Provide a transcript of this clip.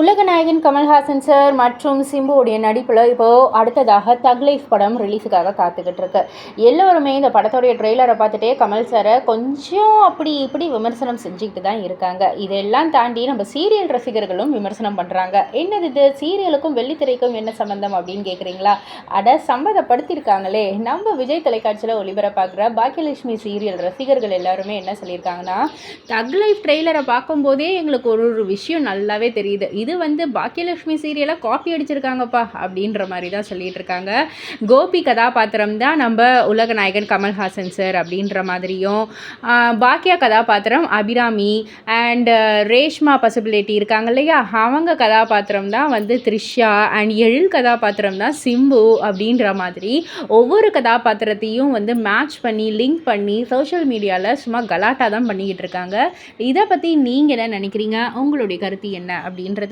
உலகநாயகன் Kamal Haasan sir மற்றும் சிம்புவுடைய நடிப்பில் இப்போது அடுத்ததாக தக் லைஃப் படம் ரிலீஸுக்காக காத்துக்கிட்டு இருக்கு எல்லோருமே இந்த படத்தோடைய ட்ரெய்லரை பார்த்துட்டே கமல் சாரை கொஞ்சம் அப்படி இப்படி விமர்சனம் செஞ்சுக்கிட்டு தான் இருக்காங்க. இதெல்லாம் தாண்டி நம்ம சீரியல் ரசிகர்களும் விமர்சனம் பண்ணுறாங்க என்னது இது? சீரியலுக்கும் வெள்ளித்திரைக்கும் என்ன சம்மந்தம் அப்படின்னு கேட்குறீங்களா அட சம்மந்தப்படுத்தியிருக்காங்களே நம்ம விஜய் தொலைக்காட்சியில் ஒளிபரப்பாக்குற பாக்கியலட்சுமி சீரியல் ரசிகர்கள் எல்லாருமே என்ன சொல்லியிருக்காங்கன்னா தக் லைஃப் ட்ரெய்லரை பார்க்கும்போதே எங்களுக்கு ஒரு ஒரு விஷயம் நல்லாவே தெரியுது. இது வந்து பாக்கியலட்சுமி சீரியலை காப்பி அடிச்சிருக்காங்கப்பா அப்படின்ற மாதிரி தான் சொல்லிட்டு இருக்காங்க கோபி கதாபாத்திரம் தான் நம்ம உலக நாயகன் கமல்ஹாசன் சார் அப்படின்ற மாதிரியும் பாக்கியா கதாபாத்திரம் அபிராமி அண்ட் ரேஷ்மா பசிபிலிட்டி இருக்காங்க இல்லையா? அவங்க கதாபாத்திரம் தான் வந்து த்ரிஷா அண்ட் எழில் கதாபாத்திரம் தான் சிம்பு அப்படின்ற மாதிரி ஒவ்வொரு கதாபாத்திரத்தையும் வந்து மேட்ச் பண்ணி லிங்க் பண்ணி சோஷியல் மீடியாவில் சும்மா கலாட்டா தான் பண்ணிக்கிட்டு இருக்காங்க இதை பற்றி நீங்கள் என்ன நினைக்கிறீங்க? உங்களுடைய கருத்து என்ன அப்படின்றத